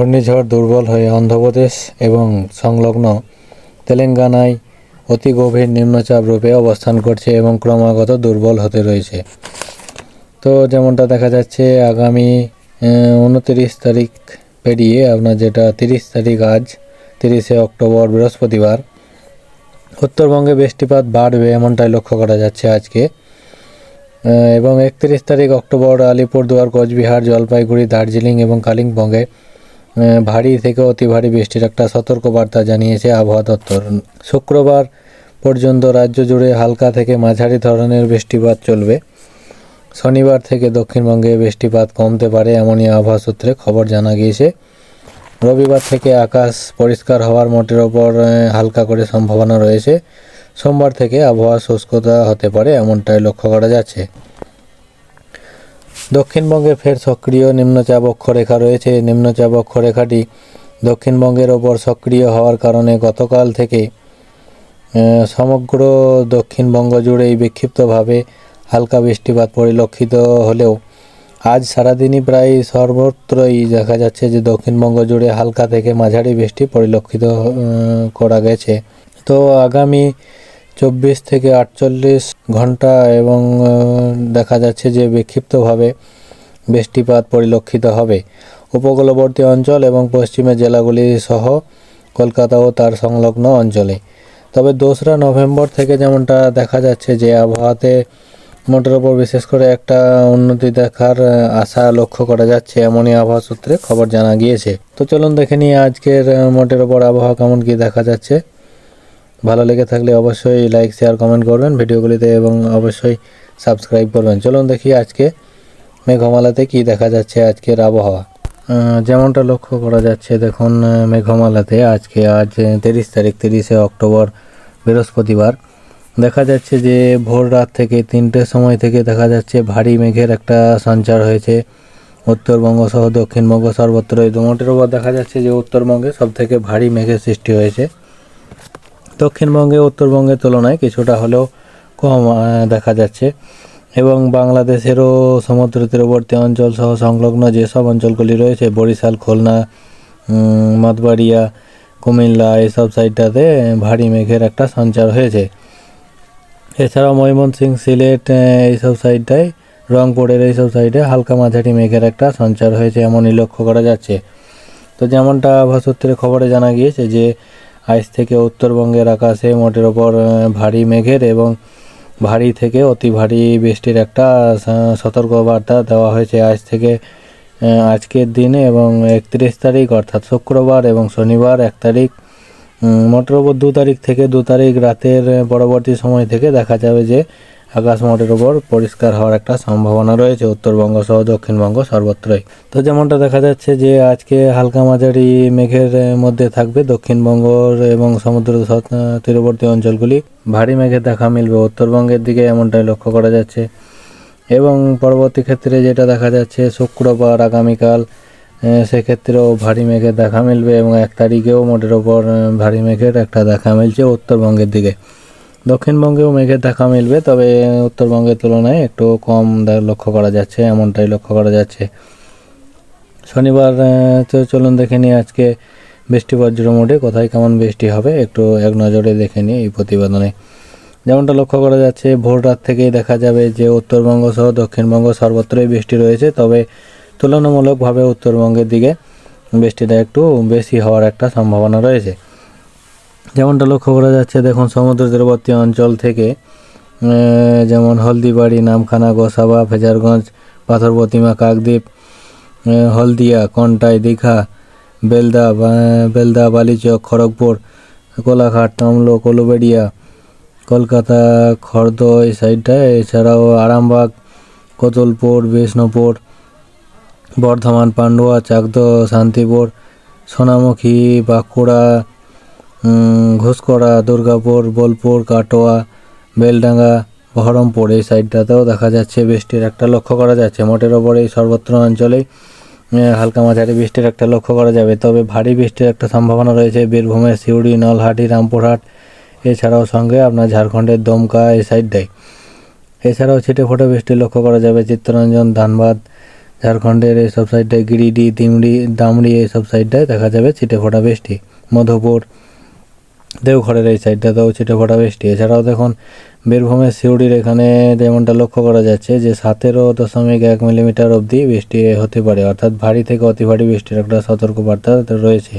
ঘূর্ণিঝড় দুর্বল হয়ে অন্ধ্রপ্রদেশ এবং সংলগ্ন তেলেঙ্গানায় অতি গভীর নিম্নচাপ রূপে অবস্থান করছে এবং ক্রমাগত দুর্বল হতে রয়েছে। তো যেমনটা দেখা যাচ্ছে, আগামী উনতিরিশ তারিখ পেরিয়ে আপনার যেটা তিরিশ তারিখ আজ, তিরিশে অক্টোবর বৃহস্পতিবার, উত্তরবঙ্গে বৃষ্টিপাত বাড়বে এমনটাই লক্ষ্য করা যাচ্ছে আজকে। এবং একত্রিশ তারিখ অক্টোবর আলিপুরদুয়ার, কোচবিহার, জলপাইগুড়ি, দার্জিলিং এবং কালিম্পংয়ে ভারী থেকে অতি ভারী বৃষ্টির একটা সতর্কবার্তা জানিয়েছে আবহাওয়া দপ্তর। শুক্রবার পর্যন্ত রাজ্য জুড়ে হালকা থেকে মাঝারি ধরনের বৃষ্টিপাত চলবে। শনিবার থেকে দক্ষিণবঙ্গে বৃষ্টিপাত কমতে পারে এমনই আবহাওয়া সূত্রে খবর জানা গিয়েছে। রবিবার থেকে আকাশ পরিষ্কার হওয়ার মোটের ওপর হালকা করে সম্ভাবনা রয়েছে। সোমবার থেকে আবহাওয়া শুষ্কতা হতে পারে এমনটাই লক্ষ্য করা যাচ্ছে। দক্ষিণবঙ্গে ফের সক্রিয় নিম্নচাপ অক্ষরেখা রয়েছে। নিম্নচাপ অক্ষরেখাটি দক্ষিণবঙ্গের ওপর সক্রিয় হওয়ার কারণে গতকাল থেকে সমগ্র দক্ষিণবঙ্গ জুড়েই বিক্ষিপ্তভাবে হালকা বৃষ্টিপাত পরিলক্ষিত হলেও আজ সারাদিনই প্রায় সর্বত্রই দেখা যাচ্ছে যে দক্ষিণবঙ্গ জুড়ে হালকা থেকে মাঝারি বৃষ্টি পরিলক্ষিত করা গেছে। তো আগামী চব্বিশ থেকে আটচল্লিশ ঘণ্টা এবং দেখা যাচ্ছে যে বিক্ষিপ্তভাবে বৃষ্টিপাত পরিলক্ষিত হবে। উপকূলবর্তী অঞ্চল এবং পশ্চিমের জেলাগুলি সহ কলকাতা ও তার সংলগ্ন অঞ্চলে। তবে দোসরা নভেম্বর থেকে যেমনটা দেখা যাচ্ছে যে আবহাওয়াতে মোটের ওপর বিশেষ করে একটা উন্নতি দেখার আশা লক্ষ্য করা যাচ্ছে এমনই আবহাওয়া সূত্রে খবর জানা গিয়েছে। তো চলুন দেখে নিই আজকের মোটের ওপর আবহাওয়া কেমন কি দেখা যাচ্ছে। ভালো লেগে থাকলে অবশ্যই লাইক শেয়ার কমেন্ট করবেন ভিডিওগুলিতে এবং অবশ্যই সাবস্ক্রাইব করবেন। চলুন দেখি আজকে মেঘমালাতে কি দেখা যাচ্ছে আজকের আবহাওয়া। যেমনটা লক্ষ্য করা যাচ্ছে, দেখুন মেঘমালাতে আজকে আজ তিরিশ তারিখ, তিরিশে অক্টোবর, বৃহস্পতিবার। দেখা যাচ্ছে যে ভোর রাত থেকে তিনটের সময় থেকে দেখা যাচ্ছে ভারী মেঘের একটা সঞ্চার হয়েছে। উত্তরবঙ্গ সহ দক্ষিণবঙ্গ সর্বত্রই। মোটের ওপর দেখা যাচ্ছে যে উত্তরবঙ্গে সব থেকে ভারী মেঘের সৃষ্টি হয়েছে। দক্ষিণবঙ্গে, উত্তরবঙ্গের তুলনায় কিছুটা হলেও কম দেখা যাচ্ছে। এবং বাংলাদেশেরও সমুদ্র তীরবর্তী অঞ্চল সহ সংলগ্ন যেসব অঞ্চলগুলি রয়েছে, বরিশাল, খুলনা মতবাড়িয়া কুমিল্লা এইসব সাইডটাতে ভারী মেঘের একটা সঞ্চার হয়েছে। এছাড়াও ময়মনসিংহ, সিলেট এইসব সাইডটায়, রংপুরের এইসব সাইডে হালকা মাঝারি মেঘের একটা সঞ্চার হয়েছে, এমনই লক্ষ্য করা যাচ্ছে। তো যেমনটা সূত্রে খবরে জানা গিয়েছে যে আজ থেকে উত্তরবঙ্গের আকাশে মোটের ওপর ভারী মেঘের এবং ভারী থেকে অতি ভারী বৃষ্টির একটা সতর্ক সতর্কবার্তা দেওয়া হয়েছে আজ থেকে আজকের দিনে এবং একত্রিশ তারিখ অর্থাৎ শুক্রবার এবং শনিবার এক তারিখ। মোটের ওপর দু তারিখ থেকে দু তারিখ রাতের পরবর্তী সময় থেকে দেখা যাবে যে আকাশ মোটের ওপর পরিষ্কার হওয়ার একটা সম্ভাবনা রয়েছে উত্তরবঙ্গ সহ দক্ষিণবঙ্গ সর্বত্রই। তো যেমনটা দেখা যাচ্ছে যে আজকে হালকা মাঝারি মেঘের মধ্যে থাকবে দক্ষিণবঙ্গ এবং সমুদ্র তীরবর্তী অঞ্চলগুলি। ভারী মেঘের দেখা মিলবে উত্তরবঙ্গের দিকে এমনটাই লক্ষ্য করা যাচ্ছে। এবং পরবর্তী ক্ষেত্রে যেটা দেখা যাচ্ছে শুক্রবার আগামীকাল সেক্ষেত্রেও ভারী মেঘের দেখা মিলবে এবং এক তারিখেও মোটের ওপর ভারী মেঘের একটা দেখা মিলছে উত্তরবঙ্গের দিকে। দক্ষিণবঙ্গেও মেঘের দেখা মিলবে, তবে উত্তরবঙ্গের তুলনায় একটু কম লক্ষ্য করা যাচ্ছে, এমনটাই লক্ষ্য করা যাচ্ছে। শনিবার তো চলুন দেখে নিই আজকে বৃষ্টি বজ্র মোডে কোথায় কেমন বৃষ্টি হবে, একটু এক নজরে দেখে নিই এই প্রতিবেদনে। যেমনটা লক্ষ্য করা যাচ্ছে, ভোর রাত থেকেই দেখা যাবে যে উত্তরবঙ্গ সহ দক্ষিণবঙ্গ সর্বত্রই বৃষ্টি রয়েছে, তবে তুলনামূলকভাবে উত্তরবঙ্গের দিকে বৃষ্টিটা একটু বেশি হওয়ার একটা সম্ভাবনা রয়েছে। যেমনটা লক্ষ্য করা যাচ্ছে, দেখুন সমুদ্র তীরবর্তী অঞ্চল থেকে যেমন হলদিবাড়ি, নামখানা, গোসাবা, ফেজারগঞ্জ পাথর প্রতিমা কাকদ্বীপ হলদিয়া, কন্টাই, দীঘা, বেলদা বেলদা, বালিচক, খড়গপুর, কোলাঘাট তমলো কলুবেড়িয়া কলকাতা, খর্দ, এই সাইডটায় এছাড়াও আরামবাগ, কোতলপুর, বিষ্ণুপুর, বর্ধমান, পান্ডুয়া চাকদ শান্তিপুর, সোনামুখী, বাঁকুড়া উম, ঘুষকরা দুর্গাপুর বোলপুর কাটোয়া বেলডাঙ্গা বহরমপুর এই সাইডটাতেও দেখা যাচ্ছে বৃষ্টির একটা লক্ষ্য করা যাচ্ছে। মোটের ওপর এই সর্বত্র অঞ্চলেই হালকা মাঝারি বৃষ্টির একটা লক্ষ্য করা যাবে। তবে ভারী বৃষ্টির একটা সম্ভাবনা রয়েছে বীরভূমের সিউড়ি নলহাটি রামপুরহাট। এছাড়াও সঙ্গে আপনার ঝাড়খণ্ডের দমকা এই সাইডটাই। এছাড়াও ছিটে ফোটে বৃষ্টি লক্ষ্য করা যাবে। চিত্তরঞ্জন ধানবাদ ঝাড়খণ্ডের এইসব সাইডটায় গিরিডি দিমড়ি দামড়ি এইসব সাইডটায় দেখা যাবে ছিটে ফোটা বৃষ্টি। মধুপুর দেওঘরের এই সাইডটাতেও ছিটে ফোটা বৃষ্টি। এছাড়াও দেখুন, বীরভূমের সিউড়ির এখানে যেমনটা লক্ষ্য করা যাচ্ছে যে সতেরো দশমিক এক মিলিমিটার অবধি বৃষ্টি হতে পারে, অর্থাৎ ভারী থেকে অতি ভারী বৃষ্টির একটা সতর্কবার্তা রয়েছে।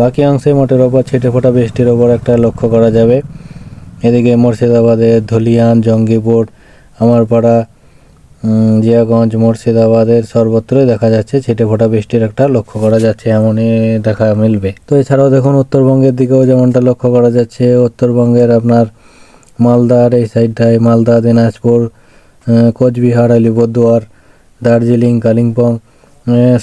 বাকি অংশে মোটের ওপর ছিটে ফোটা বৃষ্টির ওপর একটা লক্ষ্য করা যাবে। এদিকে মুর্শিদাবাদের ধুলিয়ান, জঙ্গিপুর, আমারপাড়া জিয়াগঞ্জ, মুর্শিদাবাদের সর্বত্রই দেখা যাচ্ছে ছিটে ফোটা বৃষ্টির একটা লক্ষ্য করা যাচ্ছে, এমনই দেখা মিলবে। তো এছাড়াও দেখুন, উত্তরবঙ্গের দিকেও যেমনটা লক্ষ্য করা যাচ্ছে, উত্তরবঙ্গের আপনার মালদার এই সাইডটায় মালদা, দিনাজপুর কোচবিহার, আলিপুরদুয়ার, দার্জিলিং, কালিম্পং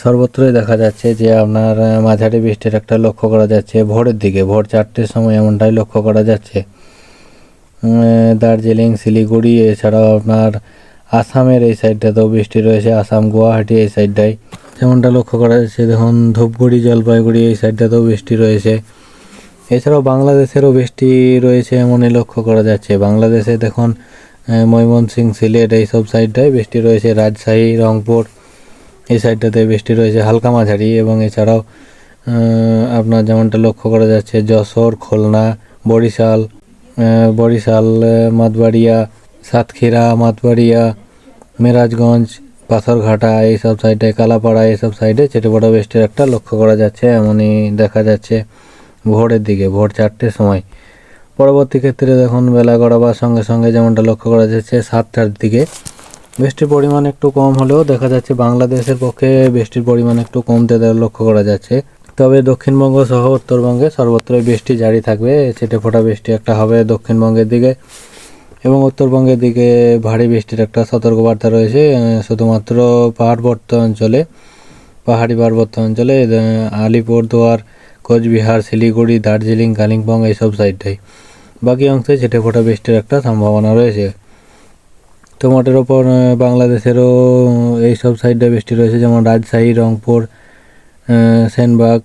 সর্বত্রই দেখা যাচ্ছে যে আপনার মাঝারি বৃষ্টির একটা লক্ষ্য করা যাচ্ছে ভোরের দিকে, ভোর চারটের সময় এমনটাই লক্ষ্য করা যাচ্ছে। দার্জিলিং, শিলিগুড়ি, এছাড়াও আপনার আসামের এই সাইডটাতেও বৃষ্টি রয়েছে আসাম গুয়াহাটি এই সাইডটায়। যেমনটা লক্ষ্য করা যাচ্ছে দেখুন ধূপগুড়ি জলপাইগুড়ি এই সাইডটাতেও বৃষ্টি রয়েছে। এছাড়াও বাংলাদেশেরও বৃষ্টি রয়েছে এমনই লক্ষ্য করা যাচ্ছে। বাংলাদেশে দেখুন ময়মনসিং সিলেট এইসব সাইডটায় বৃষ্টি রয়েছে। রাজশাহী রংপুর এই সাইডটাতে বৃষ্টি রয়েছে হালকা মাঝারি এবং এছাড়াও আপনার যেমনটা লক্ষ্য করা যাচ্ছে যশোর খুলনা বরিশাল বরিশাল আহ, মাতবাড়িয়া সাতক্ষীরা, মাতবাড়িয়া, মেরাজগঞ্জ, পাথরঘাটা এইসব সাইডে কালাপাড়া এইসব সাইডে বড় বৃষ্টির একটা লক্ষ্য করা যাচ্ছে, এমনই দেখা যাচ্ছে ভোরের দিকে, ভোর চারটের সময়। পরবর্তী ক্ষেত্রে দেখুন, বেলা গড়াবার সঙ্গে সঙ্গে যেমনটা লক্ষ্য করা যাচ্ছে, সাতটার দিকে বৃষ্টির পরিমাণ একটু কম হলেও দেখা যাচ্ছে বাংলাদেশের পক্ষে বৃষ্টির পরিমাণ একটু কমতে লক্ষ্য করা যাচ্ছে। তবে দক্ষিণবঙ্গ সহ উত্তরবঙ্গে সর্বত্রই বৃষ্টি জারি থাকবে ছেটে ফোটা বৃষ্টি একটা হবে দক্ষিণবঙ্গের দিকে। এবং উত্তরবঙ্গের দিকে ভারী বৃষ্টির একটা সতর্কবার্তা রয়েছে শুধুমাত্র পাহাড়বর্তী অঞ্চলে পাহাড়ি পার্বত্য অঞ্চলে আলিপুরদুয়ার কোচবিহার, শিলিগুড়ি, দার্জিলিং, কালিম্পং এইসব সাইডটাই। বাকি অংশে ছেটে ফোটা বৃষ্টির একটা সম্ভাবনা রয়েছে। তো মোটের ওপর বাংলাদেশেরও এইসব সাইডে বৃষ্টি রয়েছে, যেমন রাজশাহী, রংপুর সেনবাগ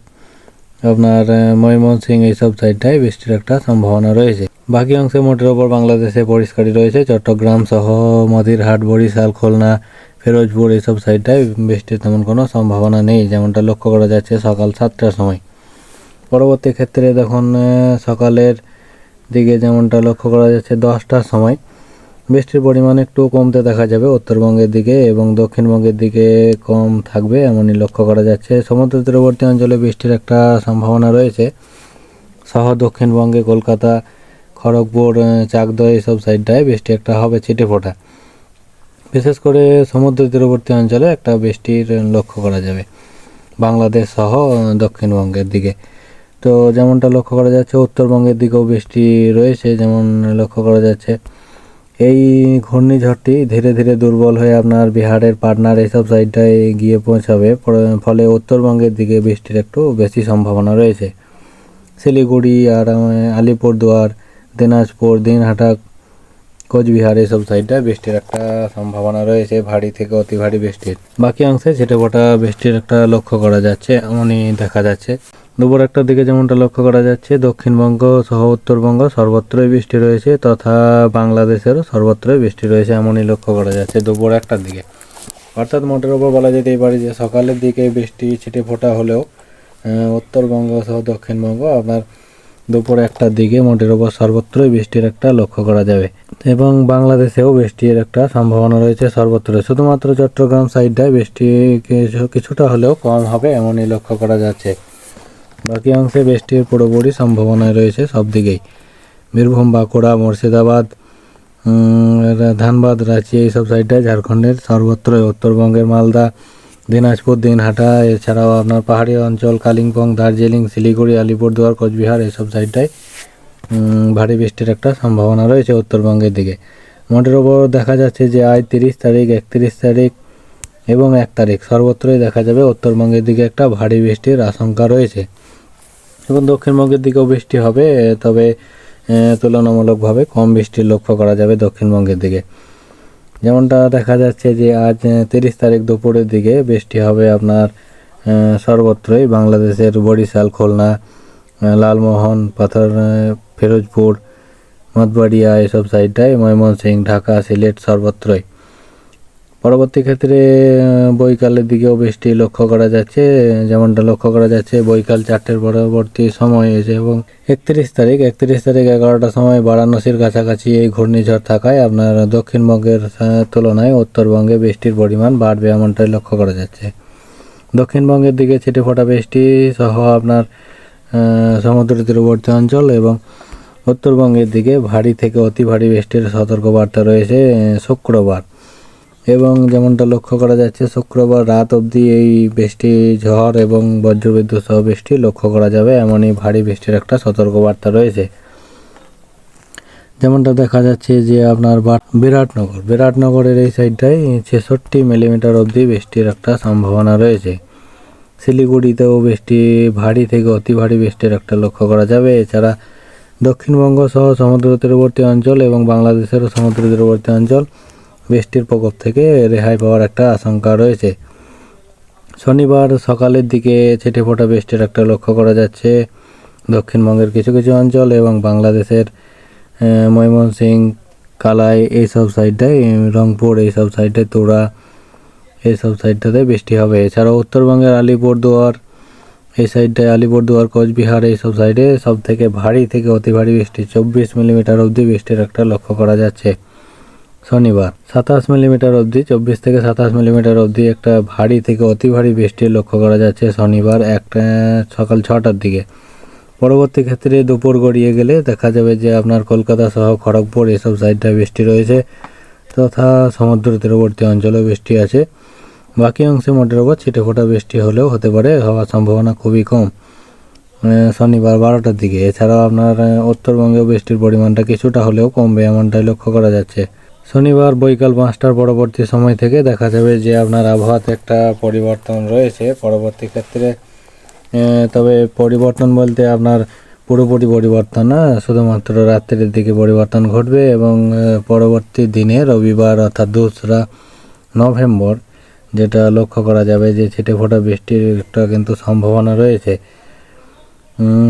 আপনার ময়মনসিং এইসব সাইডটায় বৃষ্টির একটা সম্ভাবনা রয়েছে। বাকি অংশে মোটের ওপর বাংলাদেশে পরিষ্কারই রয়েছে। চট্টগ্রাম সহ মদিরহাট বরিশাল, খুলনা, ফিরোজপুর এইসব সাইডটায় বৃষ্টির তেমন কোনো সম্ভাবনা নেই, যেমনটা লক্ষ্য করা যাচ্ছে সকাল সাতটার সময়। পরবর্তী ক্ষেত্রে দেখুন সকালের দিকে যেমনটা লক্ষ্য করা যাচ্ছে দশটার সময়। বৃষ্টির পরিমাণ একটু কমতে দেখা যাবে উত্তরবঙ্গের দিকে এবং দক্ষিণবঙ্গের দিকে কম থাকবে এমনই লক্ষ্য করা যাচ্ছে। সমুদ্র তীরবর্তী অঞ্চলে বৃষ্টির একটা সম্ভাবনা রয়েছে। সহ দক্ষিণবঙ্গে কলকাতা, খড়গপুর চাকদহ এইসব সাইডটায় বৃষ্টি একটা হবে ছিটে ফোটা। বিশেষ করে সমুদ্র তীরবর্তী অঞ্চলে একটা বৃষ্টির লক্ষ্য করা যাবে বাংলাদেশ সহ দক্ষিণবঙ্গের দিকে। তো যেমনটা লক্ষ্য করা যাচ্ছে, উত্তরবঙ্গের দিকেও বৃষ্টি রয়েছে, যেমন লক্ষ্য করা যাচ্ছে। এই ঘূর্ণিঝড়টি ধীরে ধীরে দুর্বল হয়ে আপনার বিহারের পাটনার এইসব সাইডটায় গিয়ে পৌঁছাবে। ফলে উত্তরবঙ্গের দিকে বৃষ্টির একটু বেশি সম্ভাবনা রয়েছে। শিলিগুড়ি আর আলিপুরদুয়ার, দিনাজপুর, দিনহাটা, কোচবিহার এইসব সাইডটায় বৃষ্টির একটা সম্ভাবনা রয়েছে। ভারী থেকে অতি ভারী বৃষ্টির। বাকি অংশে ছেটে ফোটা বৃষ্টির একটা লক্ষ্য করা যাচ্ছে, এমনই দেখা যাচ্ছে। দুপুর একটার দিকে যেমনটা লক্ষ্য করা যাচ্ছে, দক্ষিণবঙ্গ সহ উত্তরবঙ্গ সর্বত্রই বৃষ্টি রয়েছে তথা বাংলাদেশেরও সর্বত্রই বৃষ্টি রয়েছে এমনই লক্ষ্য করা যাচ্ছে দুপুর একটার দিকে। অর্থাৎ মোটের ওপর বলা যেতেই পারে যে সকালের দিকে বৃষ্টি ছিটে ফোটা হলেও উত্তরবঙ্গ সহ দক্ষিণবঙ্গ আপনার দুপুর একটার দিকে মোটের ওপর সর্বত্রই বৃষ্টির একটা লক্ষ্য করা যাবে এবং বাংলাদেশেও বৃষ্টির একটা সম্ভাবনা রয়েছে সর্বত্র শুধুমাত্র চট্টগ্রাম সাইডটায় বৃষ্টি কিছু- কিছুটা হলেও কম হবে এমনই লক্ষ্য করা যাচ্ছে। বাকি অংশে বৃষ্টির পুরোপুরি সম্ভাবনায় রয়েছে সব দিকেই। বীরভূম বাঁকুড়া মুর্শিদাবাদ ধানবাদ রাঁচি এইসব সাইডটায় ঝাড়খণ্ডের সর্বত্রই। উত্তরবঙ্গের মালদা দিনাজপুর দিনহাটা এছাড়াও আপনার পাহাড়ি অঞ্চল কালিম্পং দার্জিলিং শিলিগুড়ি আলিপুরদুয়ার কোচবিহার এইসব সাইডটায় উম, ভারী বৃষ্টির একটা সম্ভাবনা রয়েছে উত্তরবঙ্গের দিকে। মোটের ওপর দেখা যাচ্ছে যে আজ তিরিশ তারিখ একত্রিশ তারিখ এবং এক তারিখ। সর্বত্রই দেখা যাবে উত্তরবঙ্গের দিকে একটা ভারী বৃষ্টির আশঙ্কা রয়েছে। এবং দক্ষিণবঙ্গের দিকেও বৃষ্টি হবে, তবে তুলনামূলকভাবে কম বৃষ্টির লক্ষ্য করা যাবে দক্ষিণবঙ্গের দিকে। যেমনটা দেখা যাচ্ছে যে আজ তিরিশ তারিখ দুপুরের দিকে বৃষ্টি হবে আপনার সর্বত্রই বাংলাদেশের বরিশাল, খুলনা লালমোহন, পাথর ফিরোজপুর মতবাড়িয়া এসব সাইডটায় ময়মনসিং ঢাকা, সিলেট সর্বত্রই। পরবর্তী ক্ষেত্রে বৈকালের দিকেও বৃষ্টি লক্ষ্য করা যাচ্ছে, যেমনটা লক্ষ্য করা যাচ্ছে, বৈকাল চারটের পরবর্তী সময় এসে এবং একত্রিশ তারিখ একত্রিশ তারিখ এগারোটার সময় বারাণসীর কাছাকাছি এই ঘূর্ণিঝড় থাকায় আপনার দক্ষিণবঙ্গের তুলনায় উত্তরবঙ্গে বৃষ্টির পরিমাণ বাড়বে এমনটাই লক্ষ্য করা যাচ্ছে। দক্ষিণবঙ্গের দিকে ছিটে ফোটা বৃষ্টি সহ আপনার সমুদ্র তীরবর্তী অঞ্চল এবং উত্তরবঙ্গের দিকে ভারী থেকে অতি ভারী বৃষ্টির সতর্কবার্তা রয়েছে, শুক্রবার। এবং যেমনটা লক্ষ্য করা যাচ্ছে, শুক্রবার রাত অবধি এই বৃষ্টি, ঝড় এবং বজ্রবিদ্যুৎ সহ বৃষ্টি লক্ষ্য করা যাবে, এমনই ভারী বৃষ্টির একটা সতর্কবার্তা রয়েছে। যেমনটা দেখা যাচ্ছে যে আপনার বিরাটনগর, বিরাটনগরের এই সাইডটায় ছেষট্টি মিলিমিটার অবধি বৃষ্টির একটা সম্ভাবনা রয়েছে। শিলিগুড়িতেও বৃষ্টি ভারী থেকে অতি ভারী বৃষ্টির একটা লক্ষ্য করা যাবে। এছাড়া দক্ষিণবঙ্গ সহ সমুদ্র তীরবর্তী অঞ্চল এবং বাংলাদেশেরও সমুদ্র তীরবর্তী অঞ্চল বৃষ্টির প্রকোপ থেকে রেহাই পাওয়ার একটা আশঙ্কা রয়েছে। শনিবার সকালের দিকে ছিটে ফোটা বৃষ্টির একটা লক্ষ্য করা যাচ্ছে। দক্ষিণবঙ্গের কিছু কিছু অঞ্চল এবং বাংলাদেশের আহ, ময়মনসিংহ কালাই এইসব সাইডটায় রংপুর এইসব সাইডে তোড়া এইসব সাইডটাতে বৃষ্টি হবে। এছাড়াও উত্তরবঙ্গের আলিপুরদুয়ার এই সাইডটায় আলিপুরদুয়ার কোচবিহার এইসব সাইডে সব থেকে ভারী থেকে অতি ভারী বৃষ্টি চব্বিশ মিলিমিটার অবধি বৃষ্টির একটা লক্ষ্য করা যাচ্ছে। শনিবার, সাতাশ মিলিমিটার অবধি, চব্বিশ থেকে সাতাশ মিলিমিটার অবধি একটা ভারী থেকে অতি ভারী বৃষ্টি লক্ষ্য করা যাচ্ছে শনিবার একটা, সকাল ছটার দিকে। পরবর্তী ক্ষেত্রে দুপুর গড়িয়ে গেলে দেখা যাবে যে আপনার কলকাতা সহ খড়গপুর এসব সাইডটায় বৃষ্টি রয়েছে তথা সমুদ্র তীরবর্তী অঞ্চলেও বৃষ্টি আছে। বাকি অংশে মোটের ওপর ছিটে ফোটা বৃষ্টি হলেও হতে পারে, হওয়ার সম্ভাবনা খুবই কম। শনিবার বারোটার দিকে। এছাড়াও আপনার উত্তরবঙ্গেও বৃষ্টির পরিমাণটা কিছুটা হলেও কমবে এমনটাই লক্ষ্য করা যাচ্ছে। শনিবার বৈকাল পাঁচটার পরবর্তী সময় থেকে দেখা যাবে যে আপনার আবহাওয়াতে একটা পরিবর্তন রয়েছে। পরবর্তী ক্ষেত্রে তবে পরিবর্তন বলতে আপনার পুরোপুরি পরিবর্তন না, শুধুমাত্র রাত্রের দিকে পরিবর্তন ঘটবে এবং পরবর্তী দিনে রবিবার অর্থাৎ দোসরা নভেম্বর, যেটা লক্ষ্য করা যাবে যে ছিটে ফোটা বৃষ্টির একটা কিন্তু সম্ভাবনা রয়েছে।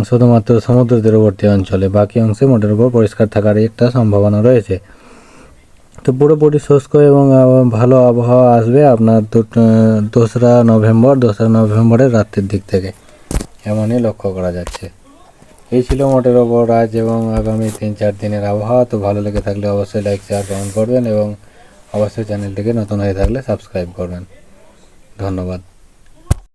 শুধুমাত্র সমুদ্র তীরবর্তী অঞ্চলে, বাকি অংশে মোটের উপর পরিষ্কার থাকার একটা সম্ভাবনা রয়েছে। তো পুরোপুরি শুষ্ক এবং ভালো আবহাওয়া আসবে আপনার দোসরা নভেম্বর, দোসরা নভেম্বরের রাত্রের দিক থেকে। এমনই লক্ষ্য করা যাচ্ছে। এই ছিল মোটের ওপর আজ এবং আগামী তিন চার দিনের আবহাওয়া। তো ভালো লেগে থাকলে অবশ্যই লাইক শেয়ার কমেন্ট করবেন এবং অবশ্যই চ্যানেলটিকে নতুন হয়ে থাকলে সাবস্ক্রাইব করবেন। ধন্যবাদ।